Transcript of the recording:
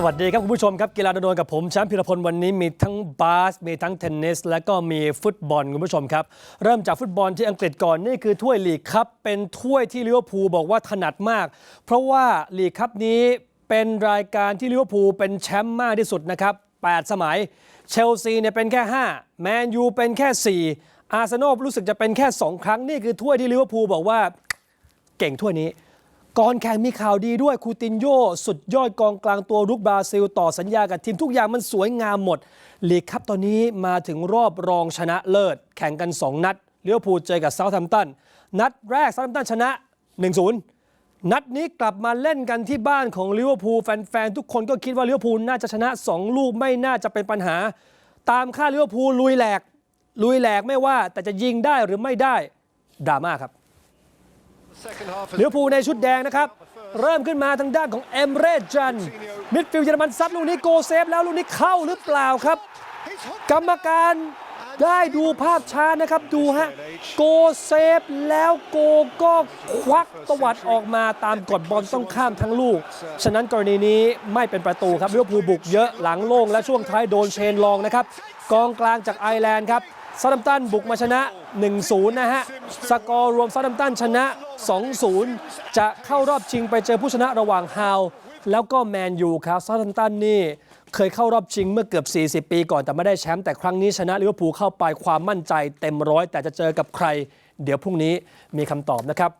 สวัสดีครับ คุณผู้ชมครับกีฬาโดนกับผมแชมป์พิรพลวันนี้มีทั้งบาส มีทั้งเทนนิส และก็มีฟุตบอล คุณผู้ชมครับ เริ่มจากฟุตบอลที่อังกฤษก่อนนี่คือถ้วยลีกครับ เป็นถ้วยที่ลิเวอร์พูลบอกว่าถนัดมาก เพราะว่าลีกครับนี้เป็นรายการที่ลิเวอร์พูลเป็นแชมป์มากที่สุดนะครับ 8 สมัย เชลซีเนี่ยเป็นแค่ 5 แมนยูเป็นแค่ 4 อาร์เซนอลรู้สึกจะเป็นแค่ 2 ครั้งนี่คือถ้วยที่ลิเวอร์พูลบอกว่าเก่งถ้วยนี้ ก่อนแข่งมีข่าวดีด้วยคูตินโยสุดยอดกองกลางตัวรุกบราซิล ต่อสัญญากับทีมทุกอย่างมันสวยงามหมดลีกครับตอนนี้มาถึงรอบรองชนะเลิศ แข่งกัน 2 นัดเลี้ยวพูเจอกับเซาท์แฮมป์ตัน นัดแรกเซาท์แฮมป์ตันชนะ 1-0 นัดนี้กลับมาเล่นกันที่บ้านของลิเวอร์พูลแฟนๆ ทุกคนก็คิดว่าลิเวอร์พูลน่าจะชนะ 2 ลูกไม่น่าจะเป็นปัญหา ตามค่าลิเวอร์พูลลุยแหลก ลุยแหลกไม่ว่าแต่จะยิงได้หรือไม่ได้ดราม่าครับ เลิเวอร์พูในชุดแดงนะครับ เริ่มขึ้นมาทางด้านของเอมเรจัน มิดฟิลด์เยอรมันซัดลูกนี้โกเซฟแล้วลูกนี้เข้าหรือเปล่าครับ กรรมการได้ดูภาพช้านะครับดูฮะ โกเซฟแล้วโกก็ควักตวัดออกมาตามกฎบอลต้องข้ามทั้งลูก ฉะนั้นกรณีนี้ไม่เป็นประตูครับลิเวอร์พูลบุกเยอะหลังโล่งและช่วงท้ายโดนเชนลองนะครับ กองกลางจากไอร์แลนด์ครับ ซาดัมตันบุกมาชนะ 1-0 นะฮะ สกอร์รวมซาดัมตันชนะ 2-0 จะเข้ารอบชิงไปเจอผู้ชนะระหว่างฮาวแล้วก็แมนยูครับซาดัมตันนี่เคยเข้ารอบชิงเมื่อเกือบ 40 ปีก่อนแต่ไม่ได้แชมป์แต่ครั้งนี้ชนะลิเวอร์พูลเข้าไปความมั่นใจเต็มร้อยแต่จะเจอกับใคร เดี๋ยวพรุ่งนี้มีคำตอบนะครับ